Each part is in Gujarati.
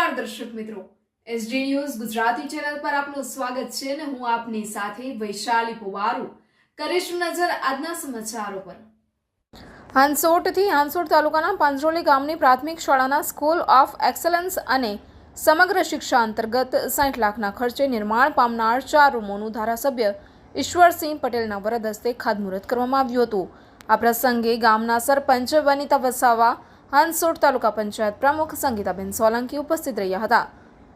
નમસ્કાર દર્શક મિત્રો. એસડી ન્યૂઝ ગુજરાતી ચેનલ પર આપનું સ્વાગત છે અને હું આપની સાથે વૈશાલી પુવારુ. કરીશું નજર આજના સમાચારો પર. હાંસોટથી હાંસોટ તાલુકાના પાંજરોલી ગામની પ્રાથમિક શાળાના સ્કૂલ ઓફ એક્સલન્સ અને સમગ્ર શિક્ષા અંતર્ગત સાઠ લાખના ખર્ચે નિર્માણ પામનાર ચાર રૂમોનું ધારાસભ્ય ઈશ્વરસિંહ પટેલના વરદ હસ્તે ખાતમુહૂર્ત કરવામાં આવ્યું હતું. આ પ્રસંગે ગામના સરપંચ વનિતા વસાવા હાંસોટ તાલુકા પંચાયત પ્રમુખ સંગીતાબેન સોલંકી ઉપસ્થિત રહ્યા હતા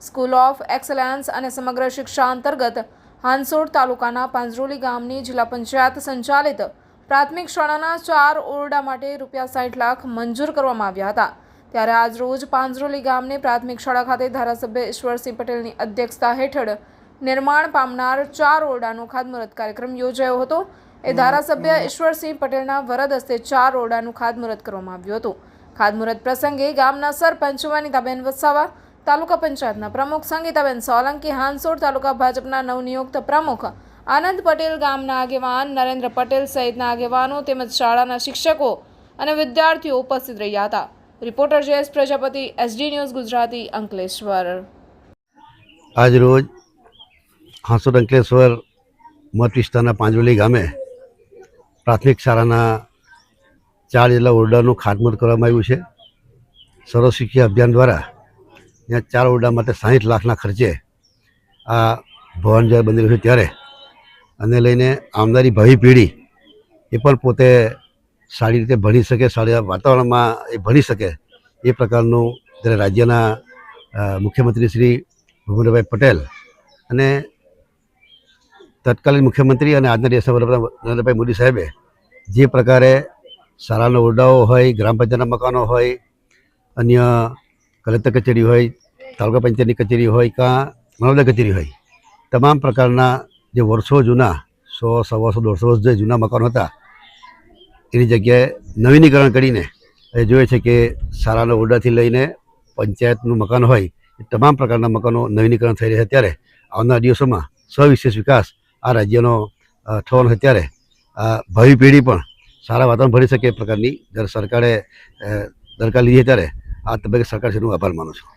સ્કૂલ ઓફ એક્સલન્સ અને સમગ્ર શિક્ષા અંતર્ગત હાંસોડ તાલુકાના પાંજરોલી ગામની જિલ્લા પંચાયત સંચાલિત પ્રાથમિક શાળાના ચાર ઓરડા માટે રૂપિયા સાઠ લાખ મંજૂર કરવામાં આવ્યા હતા ત્યારે આજરોજ પાંજરોલી ગામની પ્રાથમિક શાળા ખાતે ધારાસભ્ય ઈશ્વરસિંહ પટેલની અધ્યક્ષતા હેઠળ નિર્માણ પામનાર ચાર ઓરડાનો ખાતમુહૂર્ત કાર્યક્રમ યોજાયો હતો. એ ધારાસભ્ય ઈશ્વરસિંહ પટેલના વરદ હસ્તે ચાર ઓરડાનું ખાતમુહૂર્ત કરવામાં આવ્યું હતું. ખાતમુહૂર્ત પ્રસંગે ગામના સરપંચ વનિતાબેન વસાવા, તાલુકા પંચાયતના પ્રમુખ સંગીતાબેન સોલંકી, હાંસોડ તાલુકા ભાજપના નવનિયુક્ત પ્રમુખ આનંદ પટેલ, ગામના આગેવાન નરેન્દ્ર પટેલ સહિતના આગેવાનો તેમજ શાળાના શિક્ષકો અને વિદ્યાર્થીઓ ઉપસ્થિત રહ્યા હતા. Reporter Jayesh Prajapati, SD news Gujarati, Ankleshwar. આજરોજ હાંસોડ અંકલેશ્વર મત વિસ્તારના પાંજોલી ગામે પ્રાથમિક શાળાના ચાર જેટલા ઓરડાનું ખાતમુહૂર્ત કરવામાં આવ્યું છે. સર્વ શિક્ષા અભિયાન દ્વારા ત્યાં ચાર ઓરડા માટે સાહીઠ લાખના ખર્ચે આ ભવન જ્યારે બની રહ્યું છે ત્યારે અને લઈને આવનારી ભાવિ પેઢી એ પણ પોતે સારી રીતે ભણી શકે, સારી વાતાવરણમાં એ ભણી શકે એ પ્રકારનું જ્યારે રાજ્યના મુખ્યમંત્રી શ્રી ભૂપેન્દ્રભાઈ પટેલ અને તત્કાલીન મુખ્યમંત્રી અને આજના દેશના વડાપ્રધાન નરેન્દ્રભાઈ મોદી સાહેબે જે પ્રકારે શાળાના ઓરડાઓ હોય, ગ્રામ પંચાયતના મકાનો હોય, અન્ય કલેક્ટર કચેરી હોય, તાલુકા પંચાયતની કચેરી હોય કાં મામલતદાર કચેરી હોય, તમામ પ્રકારના જે વર્ષો જૂના, સો સવાસો દોઢસો વર્ષ જે જૂના મકાનો હતા, એની જગ્યાએ નવીનીકરણ કરીને એ જોઈએ છે કે શાળાના ઓરડાથી લઈને પંચાયતનું મકાન હોય, એ તમામ પ્રકારના મકાનો નવીનીકરણ થઈ રહ્યા છે. ત્યારે આવનારા દિવસોમાં સવિશેષ વિકાસ આ રાજ્યનો થવાનો છે. ત્યારે આ ભાવિ પેઢી પણ સારા વાતાવરણ ભરી શકે એ પ્રકારની. જ્યારે સરકારે દરકાર લીધી ત્યારે આ તબક્કે સરકાર શ્રીનો આભાર માનું છું.